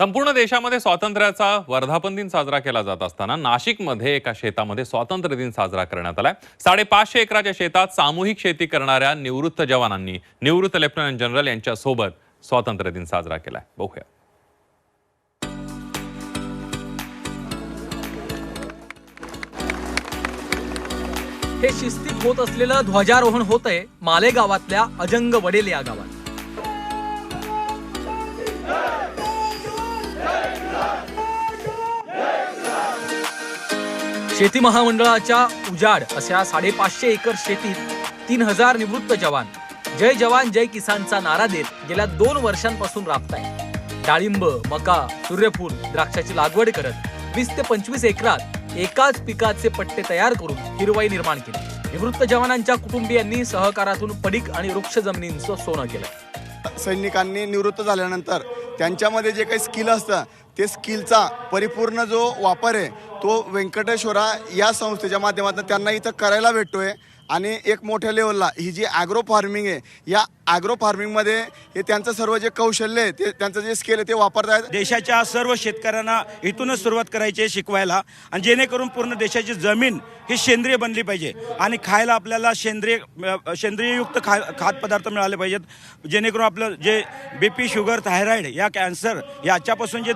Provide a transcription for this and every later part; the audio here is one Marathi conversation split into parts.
संपूर्ण देशामध्ये स्वातंत्र्याचा वर्धापन दिन साजरा केला जात असताना नाशिकमध्ये एका शेतामध्ये स्वातंत्र्य दिन साजरा करण्यात आलाय. साडेपाचशे एकराच्या शेतात सामूहिक शेती करणाऱ्या निवृत्त जवानांनी निवृत्त लेफ्टनंट जनरल यांच्यासोबत स्वातंत्र्य दिन साजरा केलाय. बघूया. हे शिस्तीत होत असलेलं ध्वजारोहण होतंय मालेगावातल्या अजंग वडेल या गावात. शेती महामंडळाच्या उजाड अशा साडेपाचशे एकर शेतीत तीन हजार निवृत्त जवान. जय जवान जय किसानचा नारा देत गेल्या दोन वर्षांपासून राबत आहे डाळिंब मका सूर्यफूल द्राक्षाची लागवड करत वीस ते पंचवीस एकरात एकाच पिकाचे पट्टे तयार करून हिरवाई निर्माण केली. निवृत्त जवानांच्या कुटुंबियांनी सहकारातून पडीक आणि वृक्ष जमिनींचं सोनं केलं. सैनिकांनी निवृत्त झाल्यानंतर त्यांच्यामध्ये जे काही स्किल असतं ते स्किलचा परिपूर्ण जो वापर आहे तो व्यंकटेश्वरा या संस्थेच्या माध्यमातून त्यांना इथं करायला भेटतोय. आणि एक मोठ्या लेवलला ही जी ॲग्रो फार्मिंग आहे या ॲग्रो फार्मिंगमध्ये हे त्यांचं सर्व जे कौशल्य आहे ते त्यांचं जे स्किल आहे ते वापरतायत देशाच्या सर्व शेतकऱ्यांना इथूनच सुरुवात करायची आहे शिकवायला. आणि जेणेकरून पूर्ण देशाची जमीन ही सेंद्रिय बनली पाहिजे. आणि खायला आपल्याला सेंद्रिय सेंद्रियुक्त सेंद्रिययुक्त खा खाद्यपदार्थ मिळाले पाहिजेत. जेणेकरून आपलं जे बी पी शुगर थायरॉईड या कॅन्सर याच्यापासून जे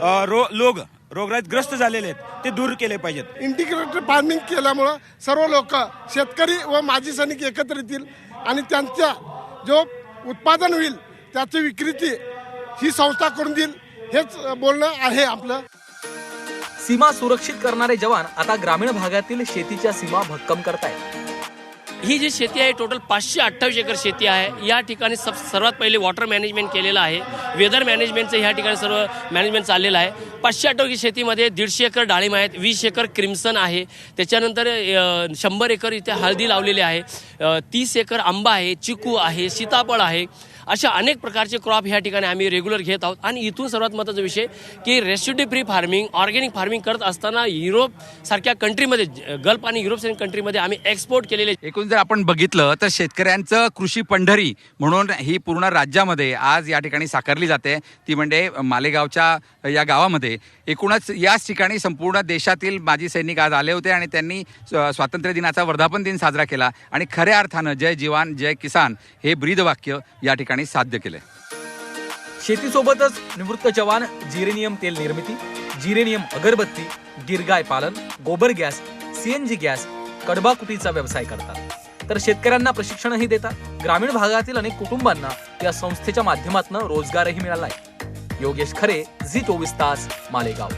रो लोक रोगराईत झालेले आहेत ते दूर केले पाहिजेत. इंटिग्रेटेड फार्मिंग केल्यामुळं सर्व लोक शेतकरी व माजी सैनिक एकत्र येतील आणि त्यांच्या जो उत्पादन होईल त्याची विक्रीची ही संस्था करून देईल हेच बोलणं आहे आपलं. सीमा सुरक्षित करणारे जवान आता ग्रामीण भागातील शेतीच्या सीमा भक्कम करतायत. ही जी शेती आहे टोटल पाचशे अठ्ठावीस एकर शेती आहे. या ठिकाणी सब सर्वात पहिले वॉटर मॅनेजमेंट केलेलं आहे. वेदर मॅनेजमेंटचं ह्या ठिकाणी सर्व मॅनेजमेंट चाललेलं आहे. पाचशे अठ्ठावीस शेतीमध्ये दीडशे एकर डाळिंब आहेत वीस एकर क्रिम्सन आहे. त्याच्यानंतर शंभर एकर इथे हळदी लावलेली आहे. तीस एकर आंबा आहे चिकू आहे सीताफळ आहे. अशा अनेक प्रकारचे क्रॉप ह्या ठिकाणी आम्ही रेग्युलर घेत आहोत. आणि इथून सर्वात महत्त्वाचा विषय की residue free farming organic farming करत असताना युरोप सारख्या कंट्रीमध्ये गल्फ आणि युरोप कंट्रीमध्ये आम्ही एक्सपोर्ट केलेले एकूण जर आपण बघितलं तर शेतकऱ्यांचं कृषी पंढरी म्हणून ही पूर्ण राज्यामध्ये आज या ठिकाणी साकारली जाते. ती म्हणजे मालेगावच्या या गावामध्ये. एकूणच याच ठिकाणी संपूर्ण देशातील माजी सैनिक आज आले होते आणि त्यांनी स्वातंत्र्य दिनाचा वर्धापन दिन साजरा केला आणि खऱ्या अर्थानं जय जीवान जय किसान हे ब्रीदवाक्य या ठिकाणी साध्य केले शेतीसोबतच निवृत्त जवान जिरेनियम तेल निर्मिती जिरेनियम अगरबत्ती गिरगाय पालन गोबर गॅस सीएनजी गॅस कडबाकुटीचा व्यवसाय करतात. तर शेतकऱ्यांना प्रशिक्षणही देतात. ग्रामीण भागातील अनेक कुटुंबांना या संस्थेच्या माध्यमातून रोजगारही मिळालाय योगेश खरे झी चोवीस तास मालेगाव.